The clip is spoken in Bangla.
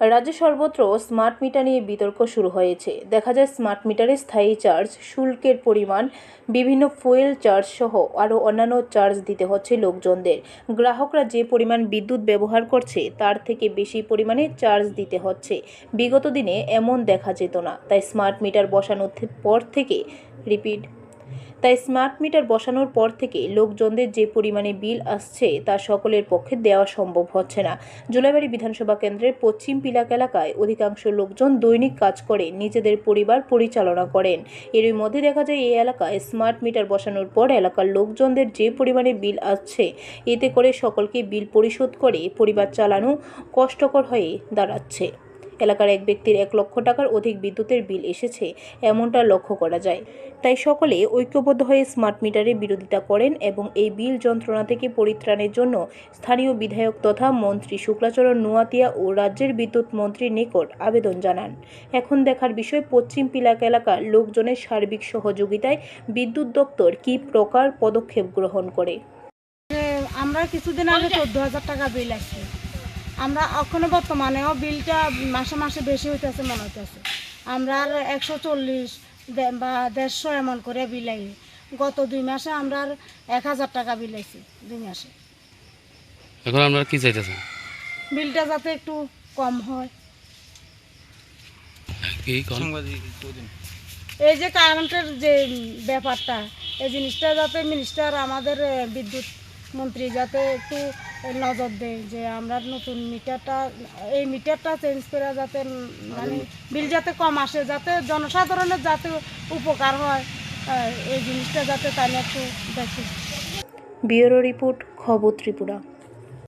রাজ্যে সর্বত্র স্মার্ট মিটার নিয়ে বিতর্ক শুরু হয়েছে। দেখা যায় স্মার্ট মিটারে স্থায়ী চার্জ, শুল্কের পরিমাণ, বিভিন্ন ফুয়েল চার্জ সহ আরও অন্যান্য চার্জ দিতে হচ্ছে লোকজনদের। গ্রাহকরা যে পরিমাণ বিদ্যুৎ ব্যবহার করছে, তার থেকে বেশি পরিমাণে চার্জ দিতে হচ্ছে। বিগত দিনে এমন দেখা যেত না। তাই স্মার্ট মিটার বসানোর পর থেকে রিপিট তাই স্মার্ট মিটার বসানোর পর থেকে লোকজনদের যে পরিমাণে বিল আসছে তা সকলের পক্ষে দেওয়া সম্ভব হচ্ছে না। জুলাইবাড়ি বিধানসভা কেন্দ্রের পশ্চিম পিলাক এলাকায় অধিকাংশ লোকজন দৈনিক কাজ করে, নিজেদের পরিবার পরিচালনা করেন। এরই মধ্যে দেখা যায়, এই এলাকায় স্মার্ট মিটার বসানোর পর এলাকার লোকজনদের যে পরিমাণে বিল আসছে, এতে করে সকলকে বিল পরিশোধ করে পরিবার চালানো কষ্টকর হয়ে দাঁড়াচ্ছে। এলাকার এক ব্যক্তির এক লক্ষ টাকার অধিক বিদ্যুতের বিল এসেছে এমনটা লক্ষ্য করা যায়। তাই সকলে ঐক্যবদ্ধ হয়ে স্মার্ট মিটারের বিরোধিতা করেন এবং এই বিল যন্ত্রণা থেকে পরিত্রাণের জন্য স্থানীয় বিধায়ক তথা মন্ত্রী শুক্লাচরণ নোয়াতিয়া ও রাজ্যের বিদ্যুৎ মন্ত্রীর নিকট আবেদন জানান। এখন দেখার বিষয় পশ্চিম পিলাক এলাকার লোকজনের সার্বিক সহযোগিতায় বিদ্যুৎ দপ্তর কী প্রকার পদক্ষেপ গ্রহণ করে? আমরা কিছুদিন আগে চোদ্দ হাজার টাকা বিল আসছে। আমরা এখনও বর্তমানেও বিলটা মাসে মাসে বেশি হইতেছে মনে হইতেছে। আমরা আর একশো চল্লিশ বা দেড়শো এমন করে বিলাই গত দুই মাসে আমরা আর এক হাজার টাকা বিল আইছি দুই মাসে। এখন আপনারা কি চাইতেছেন? বিলটা যাতে একটু কম হয়। এই যে কারেন্টের যে ব্যাপারটা এই জিনিসটা যাতে মিনিস্টার আমাদের বিদ্যুৎ মন্ত্রী যাতে একটু নজর দেয় যে আমরা নতুন মিটারটা, এই মিটারটা চেঞ্জ করে যাতে মানে বিল যাতে কম আসে, যাতে জনসাধারণের যাতে উপকার হয় এই জিনিসটা যাতে তাহলে একটু দেখে। ব্যুরো রিপোর্ট, খবর ত্রিপুরা।